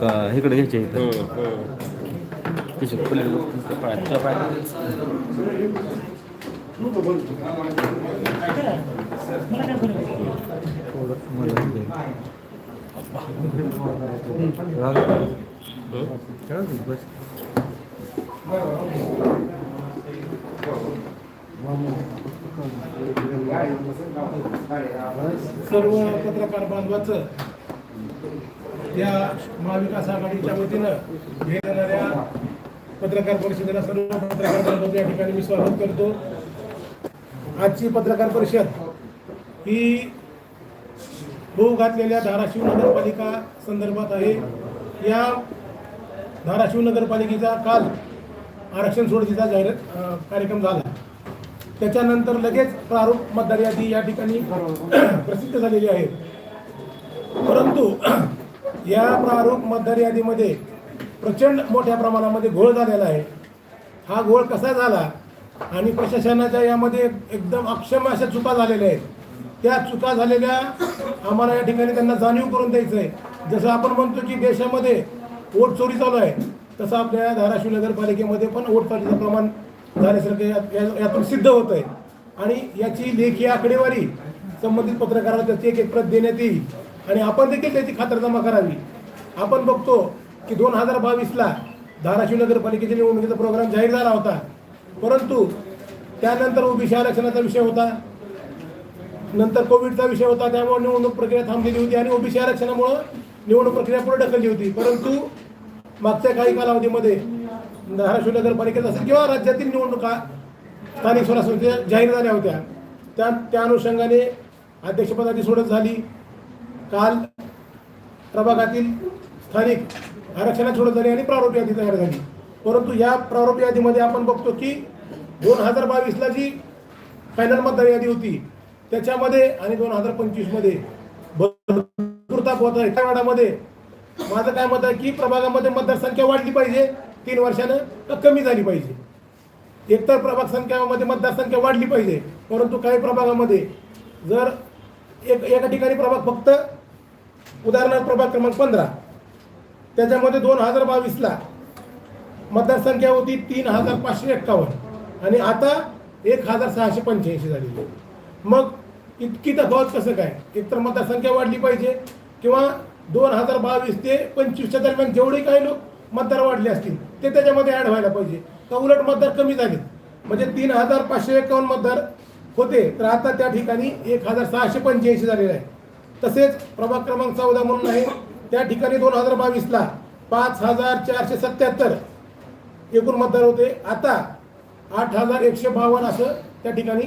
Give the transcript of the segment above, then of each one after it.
का इकडे घ्यायचे हे बस. सर्व पत्रकार बांधवाचं या महाविकास आघाडीच्या वतीनं घेणाऱ्या येणाऱ्या पत्रकार परिषदेला सर्व पत्रकार बांधव या ठिकाणी मी स्वागत करतो. आजची पत्रकार परिषद ही होऊ घातलेल्या धाराशिव नगरपालिका संदर्भात आहे. या धाराशिव नगरपालिकेचा काल आरक्षण सोडतीचा जाहीर कार्यक्रम झाला. त्याच्यानंतर लगेच प्रारूप मतदार यादी या ठिकाणी प्रसिद्ध झालेली आहे. परंतु या प्रारूप मतदार यादीमध्ये प्रचंड मोठ्या प्रमाणामध्ये घोळ झालेला आहे. हा घोळ कसा झाला आणि प्रशासनाच्या यामध्ये एकदम अक्षम अशा चुका झालेल्या आहेत. त्या चुका झालेल्या आम्हाला या ठिकाणी त्यांना जाणीव करून द्यायचं आहे जसं आपण म्हणतो की देशामध्ये वोट चोरी चालू आहे तसं आपल्या धाराशिव नगरपालिकेमध्ये पण वोट चोरीचं प्रमाण झाल्यासारखं या- या- यातून सिद्ध होत आहे आणि याची लेखी आकडेवारी संबंधित पत्रकाराला त्याची एक एक प्रत देण्यात येईल. आणि आपण देखील त्याची खातरजमा करावी. आपण बघतो की दोन हजार बावीसला धाराशिव नगरपालिकेच्या निवडणुकीचा प्रोग्राम जाहीर झाला होता. परंतु त्यानंतर ओबीसी आरक्षणाचा विषय होता. नंतर कोविडचा विषय होता. त्यामुळे निवडणूक प्रक्रिया थांबलेली होती आणि ओबीसी आरक्षणामुळं निवडणूक प्रक्रिया पुढे ढकलली होती. परंतु मागच्या काही कालावधीमध्ये धाराशिव नगरपालिकेत असेल किंवा राज्यातील निवडणुका स्थानिक स्वराज्य जाहीर झाल्या होत्या. त्या त्या अनुषंगाने अध्यक्षपदाची सोडत झाली. काल प्रभागातील स्थानिक आरक्षणात सोडत झाली आणि प्रारूप यादी तयार झाली. परंतु या प्रारूप यादीमध्ये आपण बघतो की दोन हजार बावीसला जी फायनल मतदार यादी होती त्याच्यामध्ये आणि दोन हजार पंचवीसमध्ये भरपूर ताप होत आहे वाडामध्ये माझं काय मत आहे की प्रभागामध्ये मतदारसंख्या वाढली पाहिजे तीन वर्षानं तर कमी झाली पाहिजे? एकतर प्रभाग संख्यामध्ये मतदारसंख्या वाढली पाहिजे परंतु काही प्रभागामध्ये जर एक एका ठिकाणी प्रभाग फक्त उदाहरणार्थ प्रभाग क्रमांक पंधरा. त्याच्यामध्ये दोन हजार बावीसला मतदारसंख्या होती तीन हजार पाचशे एक्कावन्न आणि आता एक हजार सहाशे पंच्याऐंशी झालेली आहे. मग इतकी तफावत कसं काय? एकतर मतदारसंख्या वाढली पाहिजे किंवा दोन हजार बावीस ते पंचवीसच्या दरम्यान जेवढे काही लोक मतदार वाढले असतील ते त्याच्यामध्ये ॲड व्हायला पाहिजे. का उलट मतदार कमी झाले? म्हणजे तीन हजार पाचशे एकावन्न मतदार होते तर आता त्या ठिकाणी एक हजार सहाशे पंच्याऐंशी झालेले आहे. तसेच प्रभाग क्रमांक चौदा म्हणून आहे. त्या ठिकाणी दोन हजार बावीसला पाच हजार चारशे सत्याहत्तर एकूण मतदार होते. आता आठ हजार एकशे बावन्न असं त्या ठिकाणी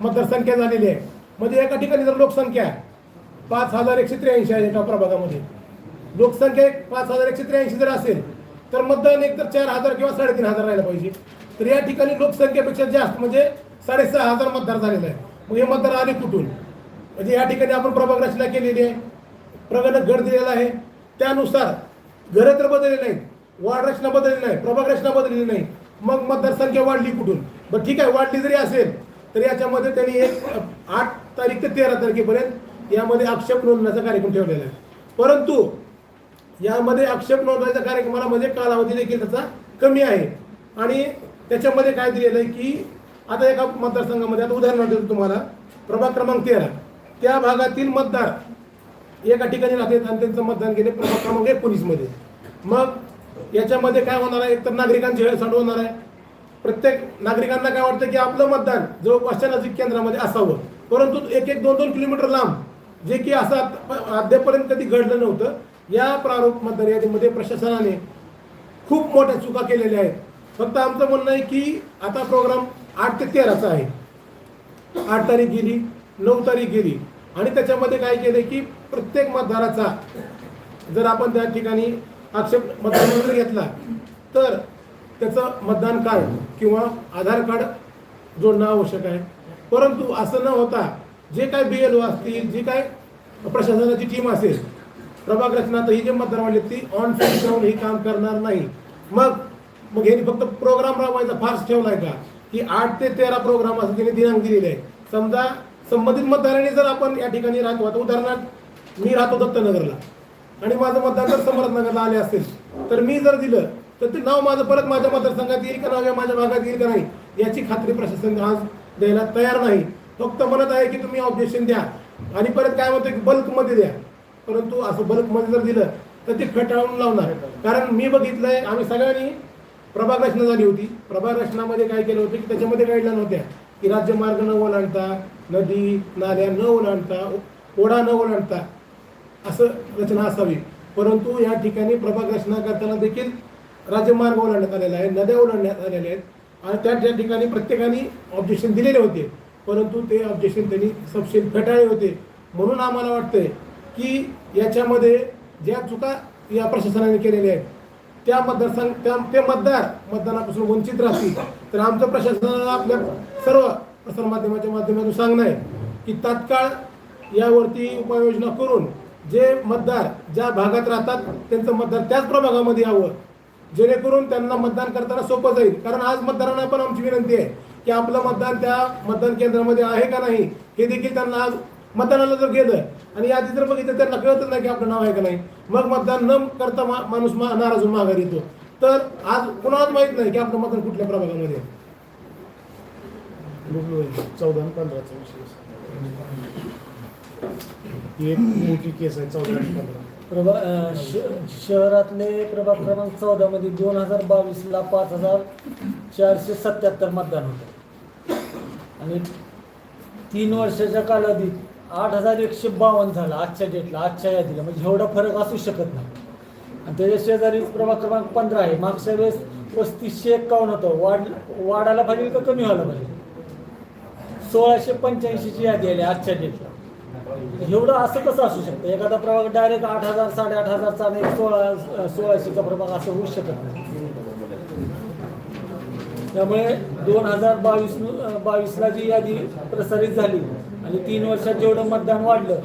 मतदारसंख्या झालेली आहे. म्हणजे एका ठिकाणी जर लोकसंख्या पाच हजार एकशे त्र्याऐंशी आहे एका प्रभागामध्ये. लोकसंख्या एक पाच हजार एकशे त्र्याऐंशी जर असेल तर मतदान एक तर चार हजार किंवा साडेतीन हजार राहिला पाहिजे. तर या ठिकाणी लोकसंख्येपेक्षा जास्त म्हणजे साडेसहा हजार मतदार झालेला आहे मग हे मतदार आले कुठून? म्हणजे या ठिकाणी आपण प्रभाग रचना केलेली आहे. प्रगत घर दिलेला आहे. त्यानुसार घरं तर बदलले नाहीत. वार्ड रचना बदलली नाही. प्रभाग रचना बदलली नाही. मग मतदारसंख्या वाढली कुठून? बरं ठीक आहे वाढली जरी असेल तर याच्यामध्ये त्यांनी एक आठ तारीख ते तेरा तारखेपर्यंत यामध्ये आक्षेप नोंदण्याचा कार्यक्रम ठेवलेला आहे. परंतु यामध्ये आक्षेप नोंदवायचा कार्यक्रमाला म्हणजे कालावधी देखील त्याचा कमी आहे. आणि त्याच्यामध्ये काय दिलेलं आहे की आता एका मतदारसंघामध्ये आता उदाहरण देतो तुम्हाला. प्रभाग क्रमांक तेरा. त्या भागातील मतदार एका ठिकाणी राहतात आणि त्यांचं मतदान केले. प्रभाग क्रमांक एकोणीसमध्ये मग याच्यामध्ये काय होणार आहे? एकतर नागरिकांची हेळसांड होणार आहे. प्रत्येक नागरिकांना काय वाटतं की आपलं मतदान जवळपासच्या नजीक केंद्रामध्ये असावं. परंतु एक एक दोन दोन किलोमीटर लांब जे की असं आत- अद्यापर्यंत कधी घडलं नव्हतं या प्रारूप मतदार यादीमध्ये प्रशासनाने खूप मोठ्या चुका केलेल्या आहेत. फक्त आमचं म्हणणं आहे की आता प्रोग्राम आठ ते तेराचा आहे. आठ तारीख गेली. नऊ तारीख गेली. आणि त्याच्यामध्ये काय केलं की प्रत्येक मतदाराचा जर आपण त्या ठिकाणी आक्षेप मतदान जर घेतला तर त्याचं मतदान कार्ड किंवा आधार कार्ड जोडणं आवश्यक आहे. परंतु असं न होता जे काय बी एल ओ असतील जी काय प्रशासनाची टीम असेल प्रभाग रचनात ही जे मतदार वाढले ती ऑन फील्ड जाऊन हे काम करणार नाही. मग मग यांनी फक्त प्रोग्राम राबवायचा फार्स ठेवलाय का? की आठ ते तेरा प्रोग्राम असं त्यांनी दिनांक दिलेले आहे समजा संबंधित मतदारांनी जर आपण या ठिकाणी राहतो आता उदाहरणार्थ मी राहतो दत्तनगरला आणि माझं मतदान जर समर्थनगरला आले असेल तर मी जर दिलं तर ते नाव माझं परत माझ्या मतदारसंघात येईल का नाव या माझ्या भागात येईल का नाही याची खात्री प्रशासन आज द्यायला तयार नाही. फक्त म्हणत आहे की तुम्ही ऑब्जेक्शन द्या आणि परत काय म्हणतो की बल्कमध्ये द्या. परंतु असं बल्कमध्ये जर दिलं तर ते खटाळून लावणार. कारण मी बघितलंय आम्ही सगळ्यांनी प्रभाग रचना झाली होती. प्रभाग रचनामध्ये काय केलं होतं की त्याच्यामध्ये गाईडलाईन होत्या. की राज्यमार्ग न ओलांडता नदी नाल्या न ओलांडता ओढा न ओलांडता असं रचना असावी. परंतु या ठिकाणी प्रभाग रचना करताना देखील राज्यमार्ग ओलांडण्यात आलेला आहे नद्या ओलांडण्यात आलेल्या आहेत. आणि त्या त्या ठिकाणी प्रत्येकाने ऑब्जेक्शन दिलेले होते. परंतु ते ऑब्जेक्शन त्यांनी सपशेल फेटाळले होते. म्हणून आम्हाला वाटतंय की याच्यामध्ये ज्या चुका या प्रशासनाने केलेल्या आहेत त्या मतदारसंघ त्या ते मतदार मतदानापासून वंचित राहतील. तर आमचं प्रशासनाला आपल्या सर्व प्रसारमाध्यमाच्या माध्यमातून सांगणं आहे की तात्काळ यावरती उपाययोजना करून जे मतदार ज्या भागात राहतात त्यांचं मतदार त्याच प्रभागामध्ये यावं. जेणेकरून त्यांना मतदान करताना सोपं जाईल. कारण आज मतदारांना पण आमची विनंती आहे की आपलं मतदान त्या मतदान केंद्रामध्ये आहे का नाही हे देखील त्यांना आज मतदानाला जर गेलं आणि यादी जर बघितलं त्यांना कळतच नाही की आपलं नाव आहे का नाही. मग मतदान न करता मा- माणूस मा- नाराज होऊन माघारी येतो. तर आज कुणालाच माहीत नाही की आपलं मतदान कुठल्या प्रभागामध्ये आहे. चौदा आणि पंधराचा विषय एक मोठी केस आहे चौदा आणि पंधरा. प्रभा शहरातले प्रभाग क्रमांक चौदा मध्ये दोन हजार बावीसला पाच हजार चारशे सत्याहत्तर मतदान होतं. आणि तीन वर्षाच्या कालावधीत आठ हजार एकशे बावन्न झाला आजच्या डेटला आजच्या यादीला. म्हणजे एवढा फरक असू शकत नाही. आणि त्याच्या शेजारी प्रभाग क्रमांक पंधरा आहे. मागच्या वेळेस पस्तीसशे एक्कावन्न होतं. वाढ वाढायला पाहिजे का कमी व्हायला पाहिजे सोळाशे पंच्याऐंशीची यादी आली आजच्या डेटला एवढं असं कसं असू शकतं? एखादा प्रभाग डायरेक्ट आठ हजार साडेआठ हजारचा आणि सोळा सोळाशेचा प्रभाग असं होऊ शकत नाही. त्यामुळे दोन हजार बावीस बावीसला जी यादी प्रसारित झाली आणि तीन वर्षात जेवढं मतदान वाढलं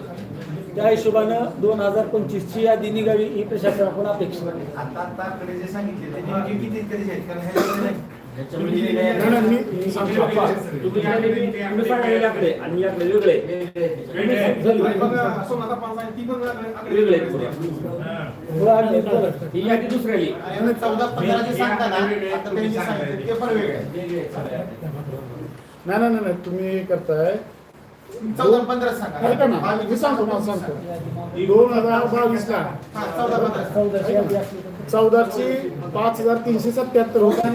त्या हिशोबानं दोन हजार पंचवीसची यादी निघावी ही प्रशासनाकडून अपेक्षा आहे. आता आता आकडे जे सांगितले ते नेमके किती कधी आहेत? कारण ह्याच्यामध्ये नाही. नाही, नाही, मी सांगतो तुम्ही करताय. चौदा पंधरा सांगा. ऐका ना मी सांगतो मला सांगतो. दोन हजार बावीसला चौदा पंधरा. चौदाची पाच हजार तीनशे सत्याहत्तर होती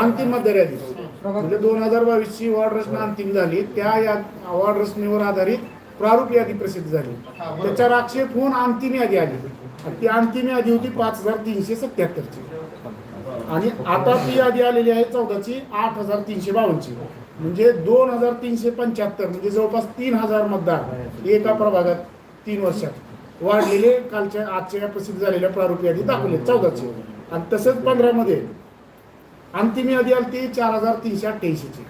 अंतिम मतदार यादी. म्हणजे दोन हजार बावीसची वॉर्ड रचना अंतिम झाली. त्या या वॉर्ड रचनेवर आधारित प्रारूप यादी प्रसिद्ध झाली. त्याच्यावर आक्षेप होऊन अंतिम यादी आली. ती अंतिम यादी होती पाच हजार तीनशे सत्याहत्तरची. आणि आता ती यादी आलेली आहे चौदाची आठ हजार तीनशे बावन्नची. म्हणजे दोन हजार तीनशे पंच्याहत्तर म्हणजे जवळपास तीन हजार मतदार एका प्रभागात तीन वर्षात. वाढलेले कालच्या आजच्या प्रसिद्ध झालेल्या प्रारूप यादी दाखवले चौदाचे आणि तसंच पंधरामध्ये अंतिम यादी आली ती चार हजार तीनशे अठ्ठ्याऐंशीची.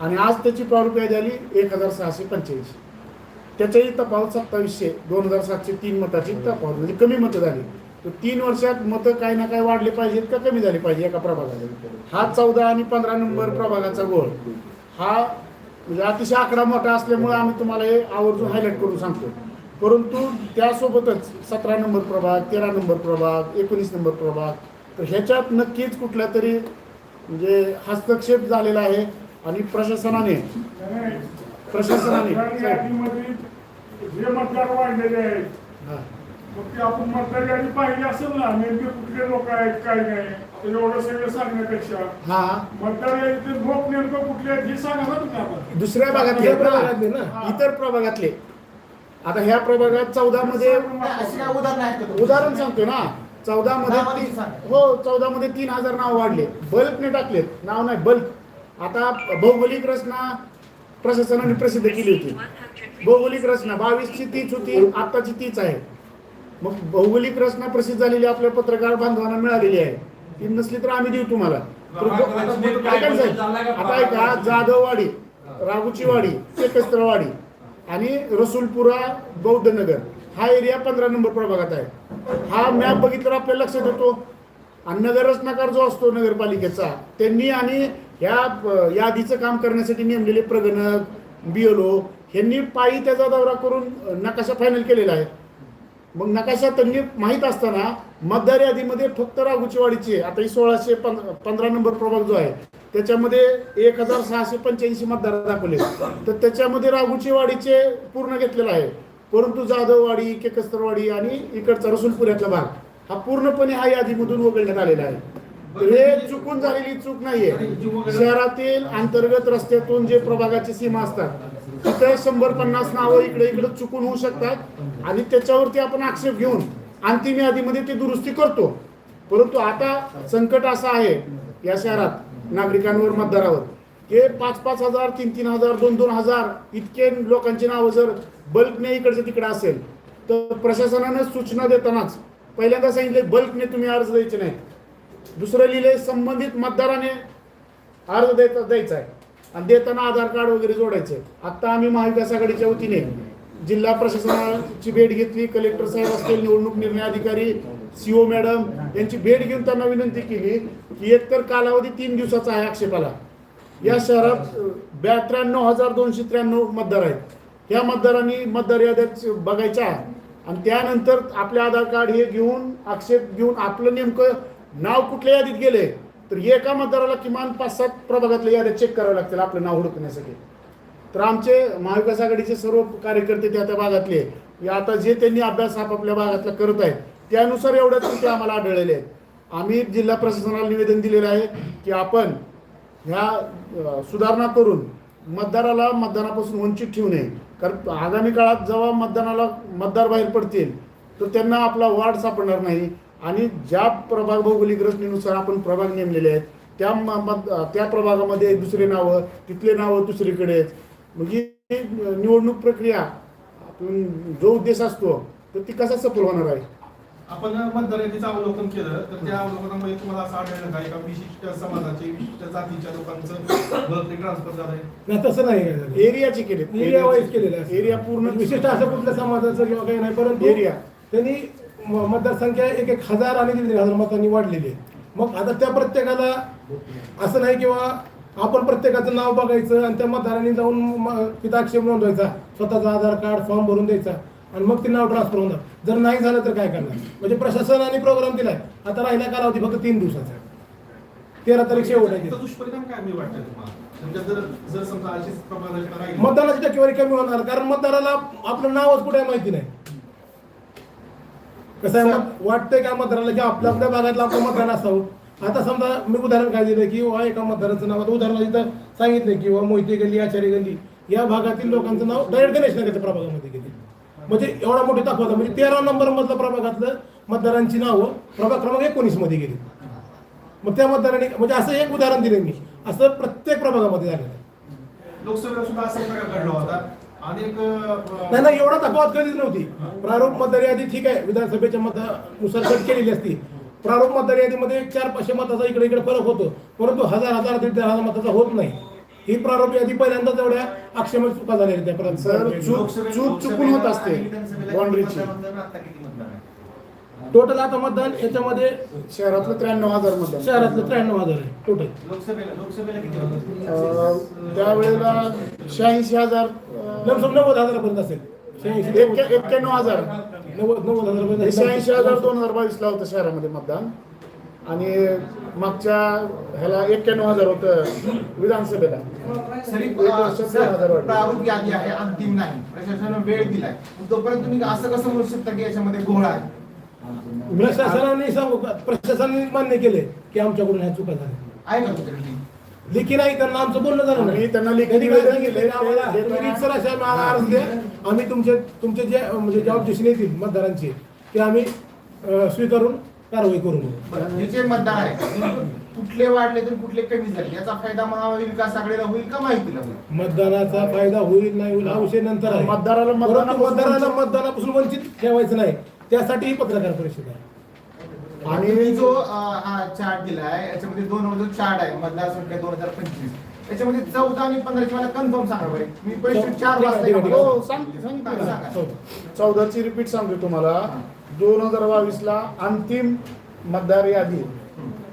आणि आज त्याची प्रारूप यादी आली एक हजार सहाशे पंच्याऐंशी. त्याच्याही तफावत सत्तावीसशे दोन हजार सातशे तीन मताची तफावत म्हणजे कमी मतं झाली. तर तीन वर्षात मतं काही ना काही वाढले पाहिजेत का कमी झाले पाहिजे एका प्रभागाला हा चौदा आणि पंधरा नंबर प्रभागाचा गोळ हा म्हणजे अतिशय आकडा मोठा असल्यामुळे आम्ही तुम्हाला हे आवर्जून हायलाईट करून सांगतो. परंतु त्यासोबतच सतरा नंबर प्रभाग तेरा नंबर प्रभाग एकोणीस नंबर प्रभाग तर ह्याच्यात नक्कीच कुठल्या तरी म्हणजे हस्तक्षेप झालेला आहे आणि प्रशासनाने प्रशासनाने जे मतदार वाढलेले आहेत हा. मग ते आपण मतदार यादी पाहिली असेल ना नेमके कुठले लोक आहेत काय नाही एवढं सगळं सांगण्यापेक्षा हा. मतदार यादीचे लोक दुसऱ्या भागातले ना. इतर प्रभागातले. आता ह्या प्रभागात चौदा मध्ये उदाहरण सांगतो ना. चौदा मध्ये. हो चौदा मध्ये तीन हजार नाव वाढले. बल्कने टाकलेत. नाव नाही बल्क. आता भौगोलिक रचना प्रशासनाने प्रसिद्ध केली होती. भौगोलिक रचना बावीसची तीच होती आत्ताची तीच आहे. मग भौगोलिक रचना प्रसिद्ध झालेली आपल्या पत्रकार बांधवांना मिळालेली आहे. ती नसली तर आम्ही देऊ तुम्हाला. आता ऐका जाधववाडी राघूची वाडी चेकस्त्रवाडी आणि रसूलपुरा बौद्धनगर. हा एरिया पंधरा नंबर प्रभागात आहे. हा मॅप बघितल्यावर आपल्याला लक्षात येतो. आणि नगर रचनाकार जो असतो नगरपालिकेचा त्यांनी आणि ह्या यादीचं काम करण्यासाठी नेमलेले प्रगणक बिएलओ ह्यांनी पायी त्याचा दौरा करून नकाशा फायनल केलेला आहे. मग नकाशा त्यांनी माहीत असताना मतदार यादीमध्ये फक्त राघुचीवाडीचे आता ही सोळाशे पं- पंधरा नंबर प्रभाग जो आहे त्याच्यामध्ये एक हजार सहाशे पंच्याऐंशी मतदार दाखवले. तर त्याच्यामध्ये राघुचीवाडीचे पूर्ण घेतलेलं आहे. परंतु जाधववाडी केकस्तरवाडी आणि इकडचा रसूलपुऱ्यातला भाग हा पूर्णपणे हा यादीमधून वगळण्यात आलेला आहे. हे चुकून झालेली चूक नाहीये. शहरातील अंतर्गत रस्त्यातून जे प्रभागाची सीमा असतात तिथे शंभर पन्नास नावं इकडे इकडे चुकून होऊ शकतात आणि त्याच्यावरती आपण आक्षेप घेऊन अंतिम यादीमध्ये ती दुरुस्ती करतो. परंतु आता संकट असं आहे या शहरात नागरिकांवर मतदारावर. हे पाच पाच हजार तीन तीन हजार दोन दोन हजार इतके लोकांची नावं जर बल्कने इकडचं तिकडे असेल तर प्रशासनानं सूचना देतानाच पहिल्यांदा सांगितले बल्कने तुम्ही अर्ज द्यायचे नाही दुसरं लिहिले संबंधित मतदाराने अर्ज द्यायचा द्यायचा आहे. आणि देताना आधार कार्ड वगैरे जोडायचं. आता आत्ता आम्ही महाविकास आघाडीच्या वतीने जिल्हा प्रशासनाची भेट घेतली कलेक्टर साहेब असतील निवडणूक निर्णय अधिकारी सीओ मॅडम यांची भेट घेऊन त्यांना विनंती केली की एकतर कालावधी तीन दिवसाचा आहे आक्षेपाला. या शहरात ब्या त्र्याण्णव हजार दोनशे त्र्याण्णव मतदार आहेत. या मतदारांनी मतदार याद्यात बघायच्या आणि त्यानंतर आपले आधार कार्ड हे घेऊन आक्षेप घेऊन आपलं नेमकं नाव कुठल्या यादीत गेले तर एका मतदाराला किमान पाच सात प्रभागातल्या याद्या चेक कराव्या लागतील आपलं नाव हुडकण्यासाठी. तर आमचे महाविकास आघाडीचे सर्व कार्यकर्ते त्या त्या भागातले आता जे त्यांनी अभ्यास आपापल्या भागातला करत आहेत त्यानुसार एवढ्या त्रुटी आम्हाला आढळलेल्या आहेत. आम्ही जिल्हा प्रशासनाला निवेदन दिलेलं आहे की आपण ह्या सुधारणा करून मतदाराला मतदानापासून वंचित ठेवू नये. कारण आगामी काळात जेव्हा मतदानाला मतदार बाहेर पडतील तर त्यांना आपला वार्ड सापडणार नाही. आणि ज्या प्रभाग भौगोलिक रचनेनुसार आपण प्रभाग नेमलेले आहेत त्या त्या प्रभागामध्ये दुसरे नावं तिथले नावं दुसरीकडे आहेत म्हणजे निवडणूक प्रक्रिया आपण जो उद्देश असतो तर ती कसा सफल होणार आहे आपण मतदार यादीचं अवलोकन केलं तर त्या अवलोकनामध्ये तुम्हाला असं आढळलं का एका विशिष्ट समाजाचे विशिष्ट जातीच्या लोकांचं ट्रान्सफर झालंय तसं नाही. एरियाचे केले एरिया वाईज केलेलं आहे. एरिया पूर्ण विशिष्ट असं कुठल्या समाजाचं किंवा काही नाही परंतु एरिया. त्यांनी मतदारसंख्या एक एक हजार आणि दीड दीड हजार मतांनी वाढलेली आहे. मग आता त्या प्रत्येकाला असं नाही किंवा आपण प्रत्येकाचं नाव बघायचं आणि त्या मतदारांनी जाऊन तिथं आक्षेप नोंदवायचा स्वतःचा आधार कार्ड फॉर्म भरून द्यायचा आणि मग ते नाव ट्रान्सफर होणार जर नाही झालं तर काय करणार? म्हणजे प्रशासनाने प्रोग्राम दिलाय. आता राहिला कालावधी फक्त तीन दिवसाचा. तेरा तारीख शेवट आहे. दुष्परिणाम काय मी वाटतं मतदानाची टक्केवारी कमी होणार कारण मतदाराला आपलं नावच कुठे आहे माहिती नाही. कसं आहे मग वाटतंय का मतदाराला की आपल्या आपल्या भागातलं आपलं मतदान असावं? आता समजा मी उदाहरण काय दिलं की वा एका मतदाराचं नाव आता उदाहरण इथं सांगितलं की वा मोहिते गल्ली आचार्य गल्ली या भागातील लोकांचं नाव डायरेक्ट गणेश नगरच्या प्रभागामध्ये गेले म्हणजे एवढा मोठे दाखवता म्हणजे तेरा नंबर मधलं प्रभागातलं मतदारांची नावं प्रभाग क्रमांक एकोणीसमध्ये गेली. मग त्या मतदारांनी म्हणजे असं एक उदाहरण दिलं मी. असं प्रत्येक प्रभागामध्ये झालेलं आहे. लोकसभेला सुद्धा असा प्रकार घडला होता. अनेक नाही नाही एवढा तफावत कधीच नव्हती. प्रारूप मतदार यादी ठीक आहे विधानसभेच्या मतानुसार कट केलेली असती. प्रारूप मतदार यादीमध्ये चार पाचशे मताचा इकडे इकडे फरक होतो परंतु हजार हजार दीड हजार मताचा होत नाही. ही प्रारूप यादी पहिल्यांदाच एवढ्या आक्षेपाची चुका झालेल्या त्या चूक- चूक चुकून होत असते. आणि टोटल आता मतदान याच्यामध्ये शहरातलं त्र्याण्णव हजार मतदान. शहरातलं त्र्याण्णव हजार आहे टोटल लोकसभेला लोकसभेला किती होतं? अं, त्यावेळेला शहाऐंशी हजार लमसम नव्वद हजारापर्यंत असेल. शहाऐंशी एक्क्या- एक्क्याण्णव हजार. नव्वद नव्वद हजारापर्यंत शहाऐंशी हजार दोन हजार बावीसला होतं शहरामध्ये मतदान. आणि मागच्या ह्याला एक्क्याण्णव हजार होतं विधानसभेला. सरी एक वर्षात दोन हजार वाढले. प्रारूप यादी आहे अंतिम नाही. प्रशासनानं वेळ दिलाय. तोपर्यंत तुम्ही असं कसं म्हणू शकता की याच्यामध्ये घोळ आहे? प्रशासनाने सांगू प्रशासनाने मान्य केले की आमच्याकडून ह्या चुका झाल्या. आहे का तुमच्याकडे लेखी नाही त्यांना आमचं बोलणं झालं आम्ही नाही त्यांना लेखी त्यांनी काय निवेदन सांगितलं? केले, की आम्हाला ते तुम्ही देताना- रीतसर असे आम्हाला अर्ज द्या आम्ही तुमचे तुमचे जे म्हणजे जे ऑब्जेक्शन येतील मतदारांचे ते आम्ही अं, स्वीकारून कारवाई करू बरं, हे जे मतदार आहे कुठले वाढले तर कुठले कमी झाले? याचा फायदा महाविकास आघाडीला होईल का माहितीला होईल? मतदानाचा फायदा होईल नाही होईल हा. विषय नंतर आहे. मतदाराला परंतु मतदानापासून मतदाराला मतदानापासून वंचित ठेवायचं नाही. त्यासाठी ही पत्रकार परिषद आहे. आणि तुम्ही जो अं, हा चार्ट दिलाय याच्यामध्ये दोन जो चार्ट आहे मतदारसंख्या दोन हजार पंचवीस. त्याच्यामध्ये चौदा आणि पंधराची मला कन्फर्म सांगा बरं. मी पैसे चार ठीक आहे, ठीक आहे, ठीक आहे. हो सांग ना. सांगा. चौदाची रिपीट सांगतो तुम्हाला. दोन हजार बावीसला अंतिम मतदार यादी.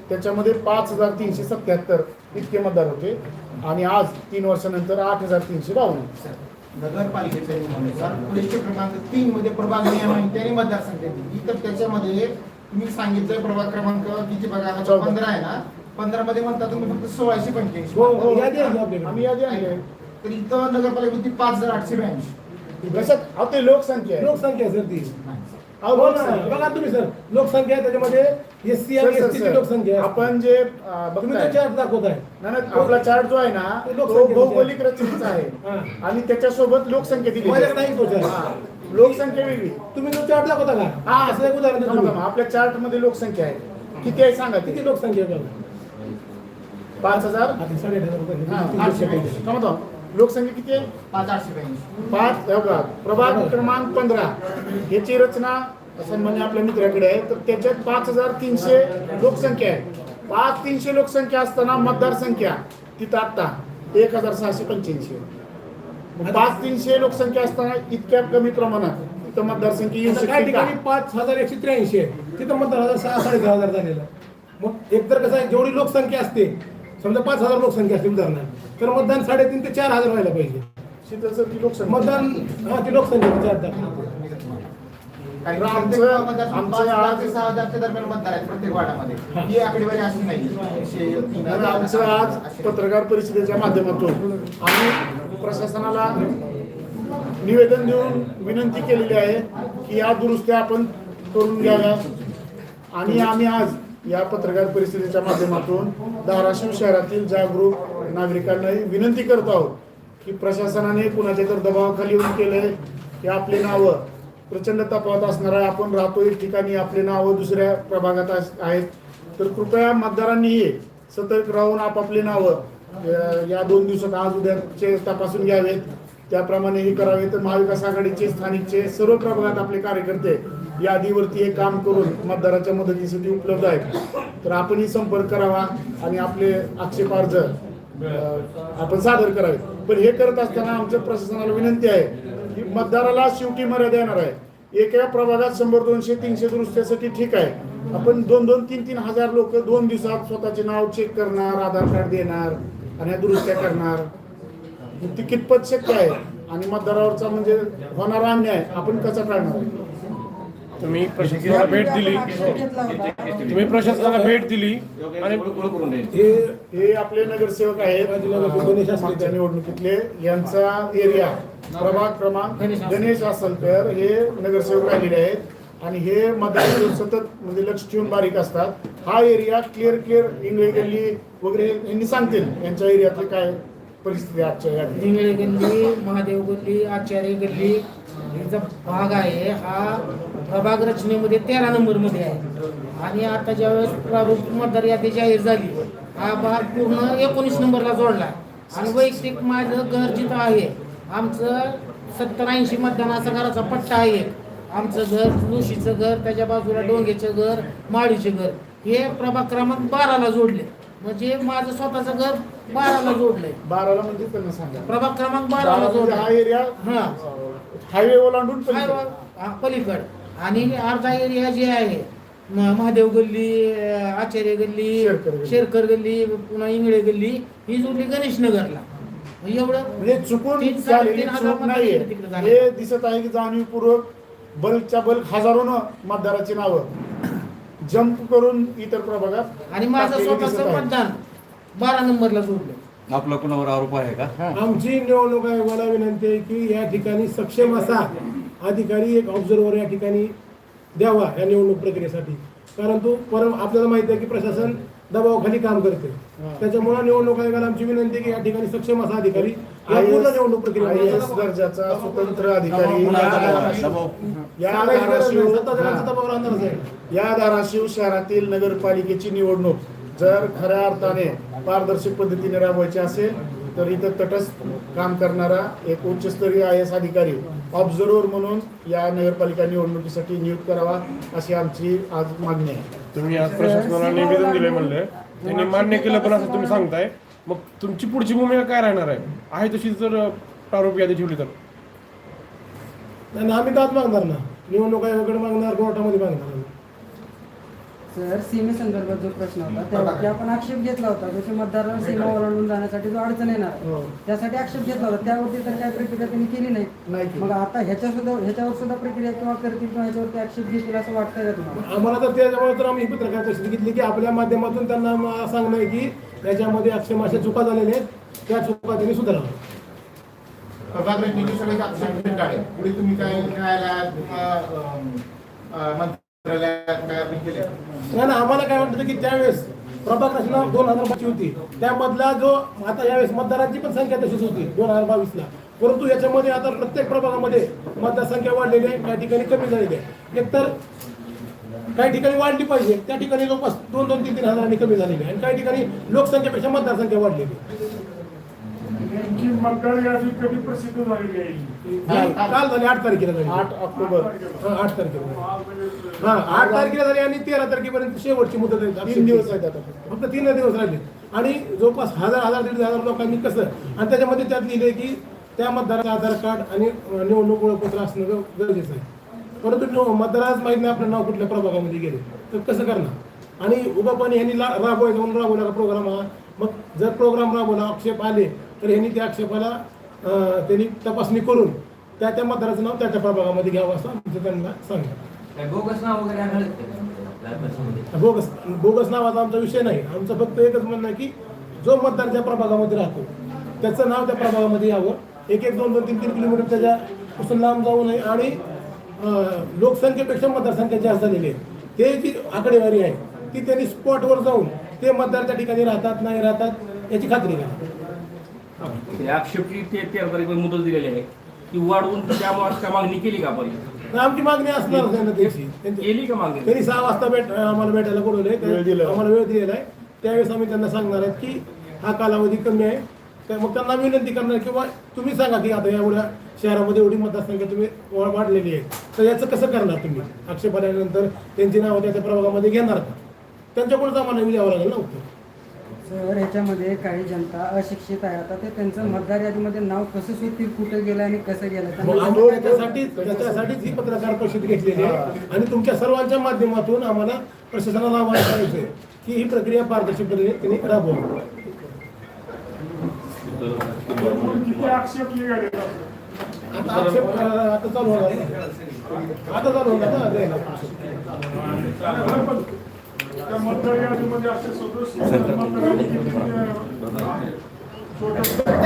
त्याच्यामध्ये पाच हजार तीनशे सत्याहत्तर इतके मतदार होते. आणि आज तीन वर्षानंतर आठ हजार तीनशे बावन्न. नगरपालिकेच्या नियमानुसार पुढील क्रमांक तीन मध्ये प्रभाग नियम आहे त्याने मतदारसंख्या दिली. तर त्याच्यामध्ये तुम्ही सांगितलंय प्रभाग क्रमांक किती बघा. पंधरा आहे ना? पंधरा मध्ये म्हणता तुम्ही फक्त सोळाशे पंच्याऐंशी. हो हो आम्ही यादी आहे. तर इथं नगरपालिकेची पाच हजार आठशे ब्याऐंशी. ते लोकसंख्या आहे. लोकसंख्या सर ती. बघा तुम्ही सर लोकसंख्या आहे त्याच्यामध्ये एस सी आणि एस ची. लोकसंख्या. आपण जे तुम्ही तो चार्ट दाखवताय नाही, आपला चार्ट जो आहे ना ते भौगोलिक रचनेचा आहे. आणि त्याच्यासोबत लोकसंख्या दिली नाही तो. चार्ट लोकसंख्या वेगळी. तुम्ही तो चार्ट दाखवता का? हा असं एक उदाहरण. आपल्या चार्टमध्ये लोकसंख्या आहे. किती आहे सांगा किती लोकसंख्या पाच हजार. साडेआठ हजार हा, लोकसंख्या किती आहे? पाच आठशे ब्याऐंशी. पाच हे बघा, प्रभाग क्रमांक पंधरा. याची रचना सन्मान्य आपल्या मित्राकडे आहे. तर त्याच्यात पाच हजार तीनशे लोकसंख्या आहे. पाच तीनशे लोकसंख्या असताना मतदारसंख्या तिथं आता एक हजार सहाशे पंच्याऐंशी आहे. मग पाच तीनशे लोकसंख्या असताना इतक्या कमी प्रमाणात तिथं मतदारसंख्या येऊ काही शकते का? ठिकाणी पाच हजार एकशे त्र्याऐंशी आहे. तिथं मतदार हजार सहा साडेसहा हजार झालेलं आहे. मग एकतर कसं आहे जेवढी लोकसंख्या असते समजा पाच हजार लोकसंख्या असते उदाहरणार्थ. तर मतदान साडेतीन ते चार हजार व्हायला पाहिजे. शीतल सर ती लोकसंख्या मतदान हा ती लोकसंख्या. कारण प्रत्येक पाच आज- ते सहा हजारच्या दरम्यान मतदार आहेत प्रत्येक वार्डामध्ये. ही. आकडेवारी अशी नाही. एकशे तीन तर हजार, आमचं आज अशी- पत्रकार परिषदेच्या माध्यमातून आम्ही प्रशासनाला निवेदन देऊन विनंती केलेली आहे की या दुरुस्त्या आपण करून घ्याव्या. आणि आम्ही आज या पत्रकार परिषदेच्या माध्यमातून धाराशिव शहरातील जागरूक नागरिकांनाही विनंती करत आहोत की प्रशासनाने कुणाच्या तर दबावाखाली येऊन केलंय की आपली नावं प्रचंड तपावत असणार आहे. आपण राहतो एक ठिकाणी आपली नावं दुसऱ्या प्रभागात आहेत. तर कृपया मतदारांनीही सतर्क राहून आपापली नावं या दोन दिवसात आज उद्याचे तपासून घ्यावेत. त्याप्रमाणे हे करावे. तर महाविकास आघाडीचे स्थानिकचे सर्व प्रभागात आपले कार्यकर्ते यादीवरती हे काम करून मतदाराच्या मदतीसाठी उपलब्ध आहेत. तर आपणही संपर्क करावा आणि आपले आक्षेपार्ज आपण सादर करावे. पण हे करत असताना आमच्या प्रशासनाला विनंती आहे की मतदाराला शेवटी मर्यादा येणार आहे. एका प्रभागात शंभर दोनशे तीनशे दुरुस्त्यासाठी ठीक आहे. आपण दोन दोन तीन तीन हजार लोक दोन दिवसात स्वतःचे नाव चेक करणार आधार कार्ड देणार आणि दुरुस्त्या करणार. ती कितपत शक्य आहे. आणि मतदारावरचा म्हणजे होणारा अन्याय आपण कसा टाळणार? तुम्ही प्रशासनाला भेट दिली. तुम्ही प्रशासनाला भेट दिली आणि हे हे आपले नगरसेवक आहेत. मागच्या निवडणुकीतले यांचा एरिया प्रभाग क्रमांक गणेश आसलकर हे नगरसेवक राहिलेले आहेत. आणि हे मतदार सतत म्हणजे लक्ष ठेवून बारीक असतात. हा एरिया क्लिअर क्लिअर इंगळे गल्ली वगैरे यांनी सांगतील यांच्या एरियातली काय परिस्थिती आजच्या या इंगळे गल्ली महादेव गल्ली आचार्य गल्ली याचा भाग आहे. हा प्रभाग रचनेमध्ये तेरा नंबरमध्ये आहे. आणि आता ज्यावेळेस प्रारूप मतदार यादी जाहीर झाली हा भाग पूर्ण एकोणीस नंबरला जोडला. आणि वैयक्तिक माझं घर जिथं आहे आमचं सत्तर ऐंशी मतदानाचा घराचा पट्टा आहे आमचं घर जोशीचं घर त्याच्या बाजूला डोंगेचं घर माळीचे घर हे प्रभाग क्रमांक बाराला जोडले. म्हणजे माझं स्वतःचं घर बाराला जोडलंय. बाराला म्हणजे त्यांना सांगा. प्रभाग क्रमांक बारा बाराला म्हणजे हा जोडला एरिया हा. हायवे ओलांडून पलीकडे. आणि अर्धा एरिया जे आहे म- महादेव गल्ली अं, आचार्य गल्ली शेरकर गल्ली. शेरकर गल्ली पुन्हा इंगळे गल्ली ही जोडली गणेश नगरला एवढं म्हणजे चुकून तीन- झालेली तीन हजार चूक नाहीये मतदार तिकडे झाले. हे दिसत आहे की जाणीवपूर्वक बल्कच्या बल्क हजारोनं मतदाराची नावं जंप करून इतर प्रभागात आणि माझं टाकलेली दिसत स्वतःचं आहे. मतदान बारा नंबरला जोडलं आपला कुणावर आरोप आहे का आमची निवडणूक आयोगाला विनंती आहे की या ठिकाणी सक्षम असा अधिकारी एक ऑब्झर्वर या ठिकाणी द्यावा या निवडणूक प्रक्रियेसाठी कारण तो परम आपल्याला माहिती आहे की प्रशासन दबावाखाली काम करते त्याच्यामुळे निवडणूक आयोगाला आमची विनंती आहे की या ठिकाणी सक्षम असा अधिकारी या पूर्ण निवडणूक IAS प्रक्रियेमध्ये दर्जाचा स्वतंत्र अधिकारी या-. धाराशिव सत्ता जणांचा. दबाव राहणारच आहे या धाराशिव शहरातील नगरपालिकेची निवडणूक जर खऱ्या अर्थाने पारदर्शक पद्धतीने राबवायची असेल तर इथं तटस्थ काम करणारा एक उच्चस्तरीय आय एस अधिकारी ऑब्झर्वर म्हणून या नगरपालिका निवडणुकीसाठी नियुक्त करावा अशी आमची आज मागणी आहे. तुम्ही आज प्रशासनाला निवेदन दिले म्हणले. त्यांनी मान्य केलं पण असं तुम्ही सांगताय. मग तुमची पुढची भूमिका काय राहणार आहे? आहे तशी जर प्रारूप यादी ठेवली तर? आणि आम्ही दाद मागणार ना. निवडणूक आयोगाकडे मागणार कोर्टामध्ये मागणार. सर सीमेसंदर्भात जो प्रश्न होता त्यावरती आपण आक्षेप घेतला होता जसे मतदारांना सीमा ओलांडून जाण्यासाठी जो अडचण येणार आहे, हो. त्यासाठी आक्षेप घेतला होता. त्यावरती तर काय प्रक्रिया त्यांनी केली नाही. मग आता ह्याच्या सुद्धा ह्याच्यावर सुद्धा प्रक्रिया किंवा करतील किंवा ह्याच्यावरती आक्षेप घेतील असं वाटतंय का तुम्हाला? आम्हाला तर त्याच्यामुळे तर आम्ही ही पत्रकार परिषद घेतली की आपल्या माध्यमातून त्यांना सांगणं आहे की त्याच्यामध्ये अक्षम अशा चुका झालेल्या आहेत. त्या चुका त्यांनी सुधाराव्या प्रभाग रचनेचे सगळे आक्षेप फेटाळे पुढे तुम्ही काय न्यायालयात नाही आम्हाला काय वाटतं की त्यावेळेस प्रभाग रचना दोन हजार बावीसची होती. त्यामधला जो आता यावेळेस मतदारांची पण संख्या तशीच होती दोन हजार बावीस ला परंतु याच्यामध्ये आता प्रत्येक प्रभागामध्ये मतदारसंख्या वाढलेली आहे काही ठिकाणी कमी झालेली आहे. एकतर काही ठिकाणी वाढली पाहिजे त्या ठिकाणी जवळपास दोन दोन तीन तीन हजारांनी कमी झालेली आहे. आणि काही ठिकाणी लोकसंख्येपेक्षा मतदारसंख्या वाढलेली नेमकी मतदार यादी कधी प्रसिद्ध झालेली आहे? काल झाली आठ तारखेला झाली. आठ ऑक्टोबर. हा, आठ तारखेला हा आठ तारखेला झाली आणि तेरा तारखेपर्यंत शेवटची मुदत आहे. तीन दिवस आहेत आता. फक्त तीन दिवस राहिले. आणि जवळपास हजार हजार दीड हजार लोकांनी कसं आणि त्याच्यामध्ये त्यात लिहिले की त्या मतदाराचं आधार कार्ड आणि निवडणूक ओळखपत्र असणं गरजेचं आहे. परंतु मतदाराच माहीत नाही आपलं नाव कुठल्या प्रभागामध्ये गेले तर कसं करणार? आणि उगापाने ह्यांनी ला- राबवायचं म्हणून राबवला का प्रोग्राम हा. मग जर प्रोग्राम राबवला आक्षेप आले तर ह्यांनी त्या आक्षेपाला त्यांनी तपासणी करून त्या त्या मतदाराचं नाव त्या त्या प्रभागामध्ये घ्यावं असं आमचं त्यांना सांगितलं. बोगस नाव वगैरे आढळत का लालबागमध्ये? बोगस बोगस नावाचा आमचा विषय नाही. आमचं फक्त एकच म्हणणं आहे की जो मतदार ज्या प्रभागामध्ये राहतो त्याचं नाव त्या प्रभागामध्ये यावं. एक एक दोन दोन तीन तीन किलोमीटर त्याच्यापासून लांब जाऊ नये आणि लोकसंख्येपेक्षा मतदारसंख्या जास्त झालेली आहे. ते जी आकडेवारी आहे ती त्यांनी स्पॉटवर जाऊन ते मतदार त्या ठिकाणी राहतात नाही राहतात याची खात्री करा. ते आक्षेपची ते तेरा तारीख मुदत दिलेली आहे. ती वाढवून त्यामुळे काय मागणी केली का आपण? आमची मागणी असणार केली का मागणी? त्यांनी सहा वाजता भेट आम्हाला भेटायला बोलवले. आम्हाला वेळ दिलेला आहे. त्यावेळेस आम्ही त्यांना सांगणार आहेत की हा कालावधी कमी आहे. तर मग त्यांना विनंती करणार किंवा तुम्ही सांगा की आता एवढ्या शहरामध्ये एवढी मतदारसंख्या तुम्ही वा- वाढलेली आहे. तर याचं कसं करणार तुम्ही? आक्षेप आल्यानंतर त्यांची नावं त्या त्या प्रभागामध्ये घेणार का? त्यांच्याकडूनच आम्हाला द्यावं लागेल ना उत्तर. सर ह्याच्यामध्ये काही जनता अशिक्षित आहे. आता ते त्यांचं मतदार यादीमध्ये नाव कसं सुटतील कुठं गेलं आणि कसं गेलं आम्ही त्याच्यासाठीच त्याच्यासाठीच ही पत्रकार परिषद घेतलेली आहे. आणि तुमच्या सर्वांच्या माध्यमातून आम्हाला प्रशासनाला आव्हान करायचं आहे की ही प्रक्रिया पारदर्शकपणे त्यांनी राबवावी. आक्षेप आता? आक्षेप आता चालू होणार. आता चालू होणार ना. त्या मतदार यादीमध्ये असे सदस्य